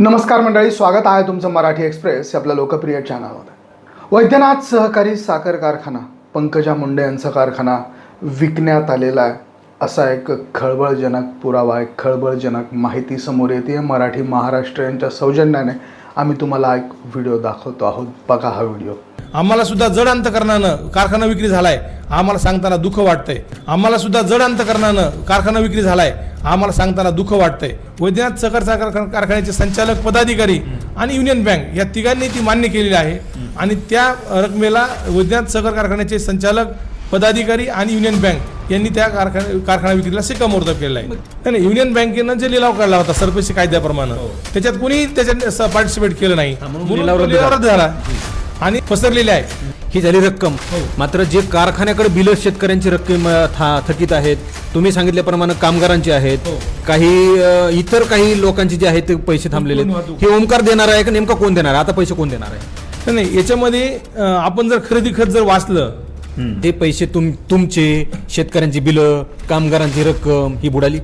नमस्कार मंडळी स्वागत आहे तुमचं मराठी एक्सप्रेस या आपल्या लोकप्रिय चॅनलवर. वैद्यनाथ सहकारी साखर कारखाना पंकजा मुंडे यांचा कारखाना विकण्यात आलेला आहे. असा एक खळबळजनक पुरावा एक खळबळजनक माहिती समोर येते. मराठी महाराष्ट्र यांच्या सौजन्याने आम्ही तुम्हाला एक व्हिडिओ दाखवतो आहोत. बघा हा व्हिडिओ आम्हाला सुद्धा जड अंतकरणानं कारखाना विक्री झालाय. आम्हाला सांगताना दुःख वाटतंय. आम्हाला सुद्धा जड अंतकरणानं कारखाना विक्री झालाय. आम्हाला सांगताना दुःख वाटतंय. वैद्यनाथ सहकार साखर कार- कारखान्याचे संचालक पदाधिकारी आणि युनियन बँक या तिघांनी ती मान्य केलेली आहे. आणि त्या रकमेला वैद्यनाथ सहकार कारखान्याचे संचालक पदाधिकारी आणि युनियन बँक यांनी त्या कारखाना कारखाना विक्रीला शिक्कामोर्तब केलेला आहे. नाही, नाही युनियन बँकेनं जे लिलाव काढला होता सरपेशी कायद्याप्रमाणे त्याच्यात कोणी त्याच्यात पार्टिसिपेट केलं नाही. म्हणून लिलाव रद्द झाला. आणि पसरलेले आहे. ही झाली रक्कम. मात्र जे कारखान्याकडे बिल शेतकऱ्यांची रक्कम था- थकीत आहेत तुम्ही सांगितल्याप्रमाणे कामगारांची आहेत काही अ, इतर काही लोकांची जे आहेत ते पैसे थांबलेले आहेत. हे ओमकार देणार आहे का? नेमका कोण देणार आहे? आता पैसे कोण देणार आहे? नाही, याच्यामध्ये आपण जर खरेदी खत जर वाचलं ते पैसे तुम तुमचे शेतकऱ्यांची बिलं कामगारांची रक्कम ही बुडाली.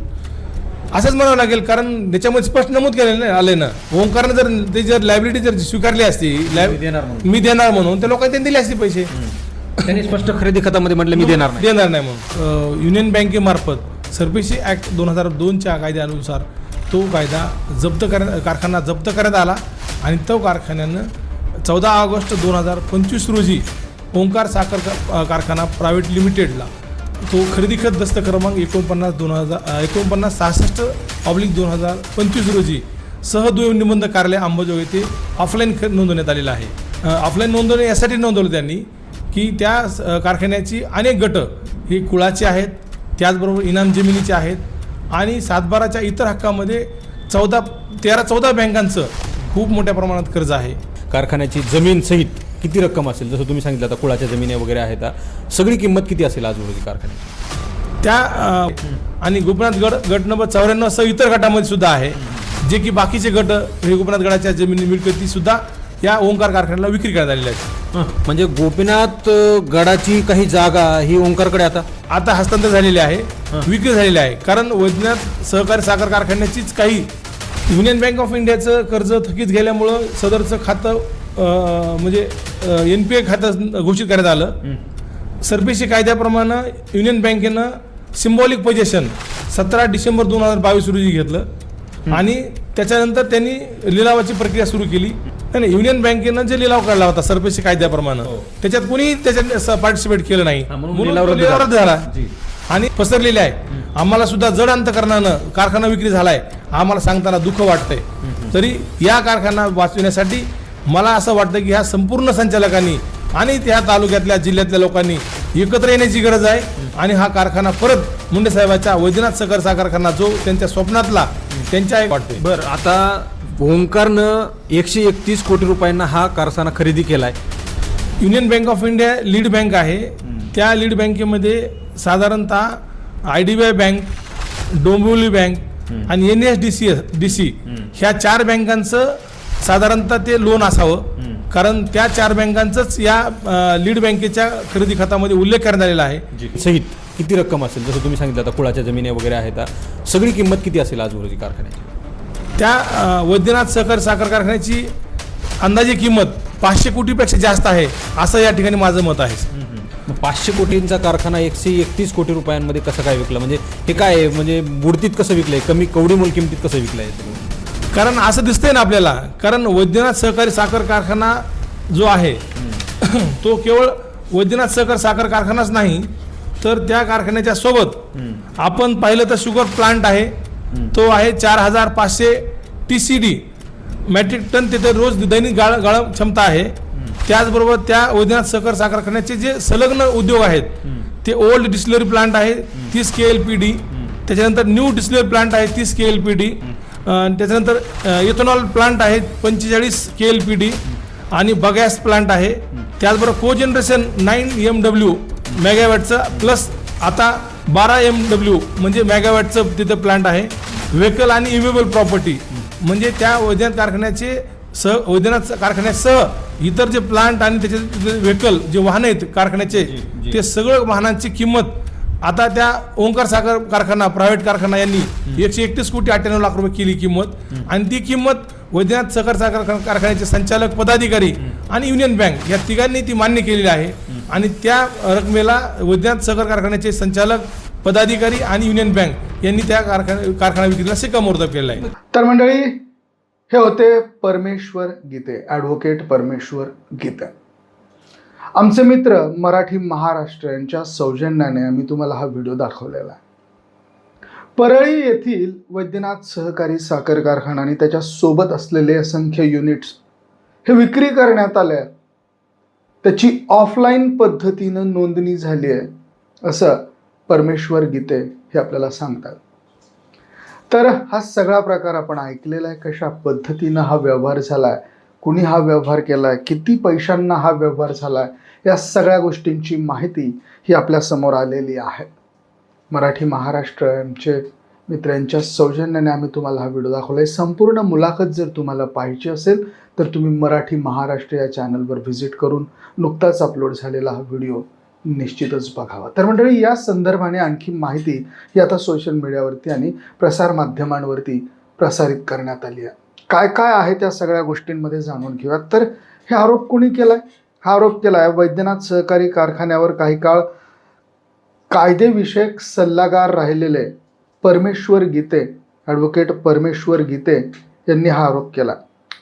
असंच म्हणावं लागेल कारण त्याच्यामध्ये स्पष्ट नमूद केलेलं नाही आले ना. ओंकारनं जर ते जर लायबिलिटी जर स्वीकारली असती लायब- देणार म्हणून. मी देणार म्हणून त्या लोकांनी त्यांनी दिले असते पैसे. त्यांनी स्पष्ट खरेदी खतामध्ये म्हटलं मी देणार नाही. देणार नाही म्हणून. अं, युनियन बँकेमार्फत सरपेशी ॲक्ट दोन हजार दोनच्या कायद्यानुसार तो कायदा जप्त करण्यात कारखाना जप्त करण्यात आला आणि तो कारखान्यानं चौदा ऑगस्ट दोन हजार पंचवीस रोजी ओंकार साखर का- अं, कारखाना प्रायव्हेट लिमिटेडला तो खरेदी खत दस्त क्रमांक एकोणपन्नास दोन हजार एकोणपन्नास सहासष्ट ऑब्लिक दोन हजार पंचवीस रोजी सह निबंध कार्यालय अंबाजोगाई येथे ऑफलाईन खत नोंदवण्यात आलेलं आहे. ऑफलाईन नोंदवणे यासाठी नोंदवलं त्यांनी की त्या कारखान्याची अनेक गट ही कुळाचे आहेत त्याचबरोबर इनाम जमिनीचे आहेत आणि सातबाराच्या इतर हक्कामध्ये चौदा तेरा चौदा बँकांचं खूप मोठ्या प्रमाणात कर्ज आहे. कारखान्याची जमीन सहित किती रक्कम असेल? जसं तुम्ही सांगितलं आता कुळाच्या जमिनी वगैरे आहेत सगळी किंमत किती असेल आज रोजी कारखान्याची? त्या आणि गोपीनाथ गड गट नंबर चौऱ्याण्णव सह इतर गटामध्ये सुद्धा आहे. जे की बाकीचे गट हे गोपीनाथ गडाच्या जमिनी मिळकती सुद्धा या ओंकार कारखान्याला विक्री करण्यात आलेल्या आहेत. म्हणजे गोपीनाथ गडाची काही जागा ही ओंकारकडे आता? आता हस्तांतर झालेले आहे विक्री झालेली आहे. कारण वैद्यनाथ सहकारी साखर कारखान्याचीच काही युनियन बँक ऑफ इंडियाचं कर्ज थकीत गेल्यामुळं सदरचं खातं म्हणजे एन पी ए खातं घोषित करण्यात आलं. सरपेशी कायद्याप्रमाणे युनियन बँकेनं सिम्बॉलिक पोझिशन सतरा डिसेंबर दोन हजार बावीस रोजी घेतलं. आणि त्याच्यानंतर त्यांनी लिलावाची प्रक्रिया सुरू केली. नाही, युनियन बँकेनं जे लिलाव काढला होता सरपेशी कायद्याप्रमाणे त्याच्यात कोणी त्याच्यात पार्टिसिपेट केलं नाही. हा, लिलाव. रद्द झाला. आणि पसरलेले आहे. आम्हाला सुद्धा जड अंतकरणानं कारखाना विक्री झालाय. आम्हाला सांगताना दुःख वाटतंय. तरी या कारखाना वाचविण्यासाठी मला असं वाटतं की ह्या संपूर्ण संचालकांनी आणि त्या तालुक्यातल्या जिल्ह्यातल्या लोकांनी एकत्र येण्याची गरज आहे. आणि हा कारखाना परत मुंडे साहेबाच्या वैद्यनाथ सहकार साखर कारखाना जो त्यांच्या स्वप्नातला त्यांच्या एक वाटतोय बरं आता ओंकारनं एकशे एकतीस कोटी रुपयांना हा कारखाना खरेदी केलाय. Union Bank of India lead bank आहे. त्या लीड बँकेमध्ये साधारणतः I D B I bank Dombivli bank आणि N S D C D C ह्या चार बँकांचं साधारणतः ते लोन असावं. कारण त्या चार बँकांचंच या लीड बँकेच्या खरेदी खात्यामध्ये उल्लेख करण्यात आलेला आहे. सहित किती रक्कम असेल? जसं तुम्ही सांगितलं आता कुळाच्या जमिनी वगैरे आहेत. सगळी किंमत किती असेल आज रोजी कारखान्याची? त्या वैद्यनाथ सहकार साखर कारखान्याची अंदाजे किंमत पाचशे कोटीपेक्षा जास्त आहे असं या ठिकाणी माझं मत आहे. मग पाचशे कोटींचा कारखाना एकशे एकतीस कोटी रुपयांमध्ये कसं काय विकला? म्हणजे हे काय आहे? म्हणजे बुडतीत कसं विकलंय? कमी कवडी मोल किमतीत कसं विकलंय? कारण असं दिसतंय ना आपल्याला. कारण वैद्यनाथ सहकारी साखर कारखाना जो आहे तो केवळ वैद्यनाथ सहकार साखर कारखानाच नाही तर त्या कारखान्याच्या सोबत आपण पाहिलं तर शुगर प्लांट आहे. तो आहे चार हजार पाचशे T C D metric ton तिथे रोज दैनिक गाळ गाळ क्षमता आहे. त्याचबरोबर त्या वैद्यनाथ सहकार साखर कारखान्याचे जे संलग्न उद्योग आहेत ते ओल्ड डिस्टिलरी प्लांट आहे तीस के एल पी डी त्याच्यानंतर न्यू डिस्टिलरी प्लांट आहे तीस के एल पी डी त्याच्यानंतर इथेनॉल प्लांट आहे पंचेचाळीस के एल पी डी आणि बगॅस प्लांट आहे. त्याचबरोबर co generation nine M W मेगावॅटचं plus आता बारा एम डब्ल्यू म्हणजे मेगावॅटचं तिथं प्लांट आहे. व्हेकल आणि इम्युबल प्रॉपर्टी म्हणजे त्या वैद्यनाथ कारखान्याचे सह वैद्यनाथ कारखान्यासह इतर जे प्लांट आणि त्याचे व्हेकल जे वाहन आहेत कारखान्याचे ते सगळं वाहनांची किंमत आता त्या ओंकार साखर कारखाना प्रायव्हेट कारखाना यांनी एकशे एकतीस कोटी अठ्ठ्याण्णव लाख रुपये केली किंमत. आणि ती किंमत वैद्यनाथ सखर साखर कारखान्याचे संचालक पदाधिकारी आणि युनियन बँक या तिघांनी ती मान्य केलेली आहे. आणि त्या रकमेला वैद्यनाथ सखर कारखान्याचे संचालक पदाधिकारी आणि युनियन बँक यांनी त्या कारखाना कारखाना विक्रीला शिक्कामोर्तब केलेला आहे. तर मंडळी हे होते परमेश्वर गीते ॲडव्होकेट परमेश्वर गीते. आमचे मित्र मराठी महाराष्ट्र यांच्या सौजन्याने आम्ही तुम्हाला हा व्हिडिओ दाखवलेला आहे परळी येथील वैद्यनाथ सहकारी साखर कारखाना आणि त्याच्या सोबत असलेले असंख्य युनिट्स हे विक्री करण्यात आले आहेत. त्याची ऑफलाईन पद्धतीनं नोंदणी झाली आहे असं परमेश्वर गीते हे आपल्याला सांगतात तर हा सगळा प्रकार आपण ऐकलेला आहे कशा पद्धतीनं हा व्यवहार झाला आहे कुणी हा व्यवहार केला आहे किती पैशांना हा व्यवहार झाला आहे या सगळ्या गोष्टींची माहिती ही आपल्यासमोर आलेली आहे. मराठी महाराष्ट्र यांचे मित्रांच्या सौजन्याने आम्ही तुम्हाला हा व्हिडिओ दाखवला आहे संपूर्ण मुलाखत जर तुम्हाला पाहिजे असेल तर तुम्ही मराठी महाराष्ट्र या चॅनलवर व्हिजिट करून नुकताच अपलोड झालेला हा व्हिडिओ निश्चितच बघावा. तर मंडळी या संदर्भाने आणखी माहिती ही आता सोशल मीडियावरती आणि प्रसारमाध्यमांवरती प्रसारित करण्यात आली आहे. काय काय आहे त्या सगळ्या गोष्टींमध्ये जाणून घेऊयात. तर हे आरोप कोणी आहे हा आरोप केला आहे वैद्यनाथ सहकारी कारखान्यावर काही काळ कायदेविषयक सल्लागार राहिलेले परमेश्वर गीते ॲडव्होकेट परमेश्वर गीते यांनी हा आरोप केला.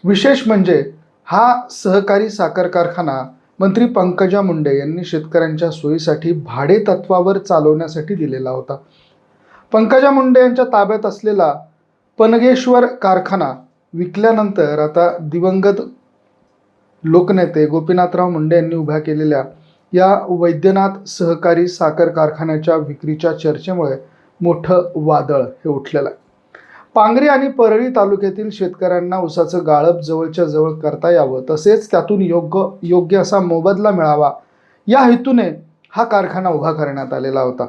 विशेष म्हणजे हा सहकारी साखर कारखाना मंत्री पंकजा मुंडे यांनी शेतकऱ्यांच्या सोयीसाठी भाडे तत्वावर चालवण्यासाठी दिलेला होता. पंकजा मुंडे यांच्या ताब्यात असलेला पनगेश्वर कारखाना विकल्यानंतर आता दिवंगत लोकनेते गोपीनाथराव मुंडे यांनी उभ्या केलेल्या या वैद्यनाथ सहकारी साखर कारखान्याच्या विक्रीच्या चर्चेमुळे मोठं वादळ हे उठलेलं आहे. पांगरी आणि परळी तालुक्यातील शेतकऱ्यांना उसाचं गाळप जवळच्या जवळ करता यावं तसेच त्यातून योग्य योग्य असा मोबदला मिळावा या हेतूने हा कारखाना उभा करण्यात आलेला होता.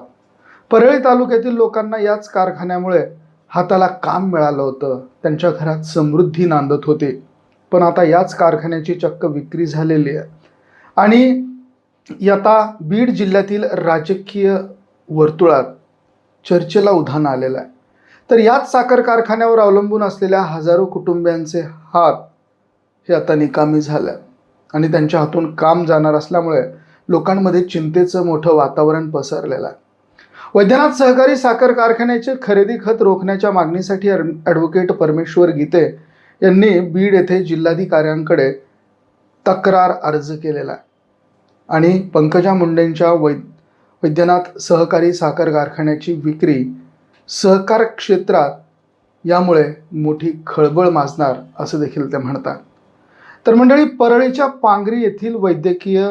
परळी तालुक्यातील लोकांना याच कारखान्यामुळे हाताला काम मिळालं होतं. त्यांच्या घरात समृद्धी नांदत होते. पण आता याच कारखान्याची चक्क विक्री झालेली आहे. आणि आता बीड जिल्ह्यातील राजकीय वर्तुळात चर्चेला उधाण आलेलं आहे. तर याच साखर कारखान्यावर अवलंबून असलेल्या हजारो कुटुंबियांचे हात हे आता निकामी झालं. आणि त्यांच्या हातून काम जाणार असल्यामुळे लोकांमध्ये चिंतेचं मोठं वातावरण पसरलेलं आहे. वैद्यनाथ सहकारी साखर कारखान्याचे खरेदी खत रोखण्याच्या मागणीसाठी ॲडव्होकेट परमेश्वर गीते यांनी बीड येथे जिल्हाधिकाऱ्यांकडे तक्रार अर्ज केलेला आहे. आणि पंकजा मुंडेंच्या वै वैद्यनाथ सहकारी साखर कारखान्याची विक्री सहकार क्षेत्रात यामुळे मोठी खळबळ माजणार असं देखील ते म्हणतात. तर मंडळी परळीच्या पांगरी येथील वैद्यकीय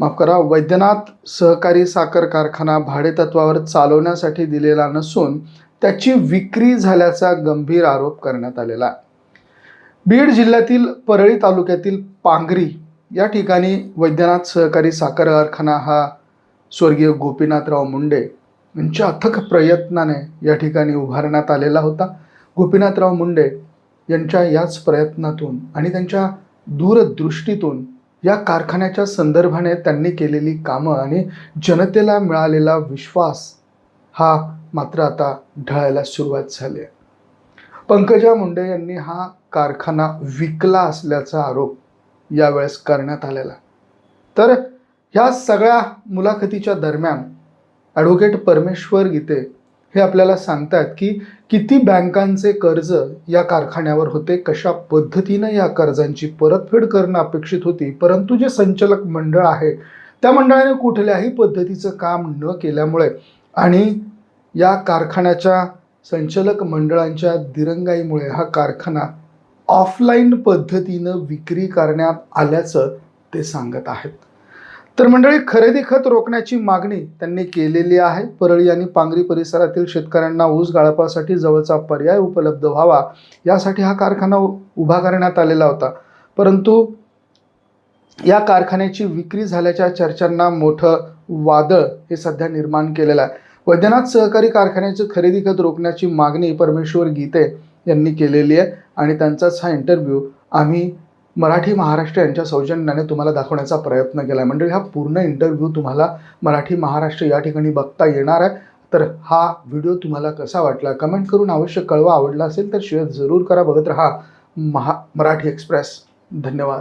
माफ करा वैद्यनाथ सहकारी साखर कारखाना भाडेतत्वावर चालवण्यासाठी दिलेला नसून त्याची विक्री झाल्याचा गंभीर आरोप करण्यात आलेला आहे. बीड जिल्ह्यातील परळी तालुक्यातील पांगरी या ठिकाणी वैद्यनाथ सहकारी साखर कारखाना हा स्वर्गीय गोपीनाथराव मुंडे यांच्या अथक प्रयत्नाने या ठिकाणी उभारण्यात आलेला होता. गोपीनाथराव मुंडे यांच्या याच प्रयत्नातून आणि त्यांच्या दूरदृष्टीतून या कारखान्याच्या संदर्भाने त्यांनी केलेली कामं आणि जनतेला मिळालेला विश्वास हा मात्र आता ढळायला सुरुवात झाली आहे. पंकजा मुंडे यांनी हा कारखाना विकला असल्याचा आरोप यावेळेस करण्यात आलेला. तर ह्या सगळ्या मुलाखतीच्या दरम्यान ॲडव्होकेट परमेश्वर गीते हे आपल्याला सांगतायत की किती बँकांचे कर्ज या कारखान्यावर होते कशा पद्धतीनं या कर्जांची परतफेड करणं अपेक्षित होती परंतु जे संचालक मंडळ आहे त्या मंडळाने कुठल्याही पद्धतीचं काम न केल्यामुळे आणि या कारखान्याच्या संचालक मंडळांच्या दिरंगाईमुळे हा कारखाना ऑफलाईन पद्धतीनं विक्री करण्यात आल्याचं ते सांगत आहेत. तर मंडळी खरेदी खत रोखण्याची मागणी त्यांनी केलेली आहे. परळी आणि पांगरी परिसरातील शेतकऱ्यांना ऊस गाळपासाठी जवळचा पर्याय उपलब्ध व्हावा यासाठी हा कारखाना उभा करण्यात आलेला होता. परंतु या कारखान्याची विक्री झाल्याच्या चर्चांना मोठं वादळ हे सध्या निर्माण केलेलं आहे. वैद्यनाथ सहकारी कारखान्याचं खरेदी खत रोखण्याची मागणी परमेश्वर गीते यांनी केलेली आहे आणि त्यांचाच हा इंटरव्ह्यू आम्ही मराठी महाराष्ट्र यांच्या सौजन्याने तुम्हाला दाखवण्याचा प्रयत्न केला आहे म्हणजे हा पूर्ण इंटरव्ह्यू तुम्हाला मराठी महाराष्ट्र या ठिकाणी बघता येणार आहे. तर हा व्हिडिओ तुम्हाला कसा वाटला? कमेंट करून अवश्य कळवा. आवडला असेल तर शेअर जरूर करा. बघत राहा महा मराठी एक्सप्रेस धन्यवाद.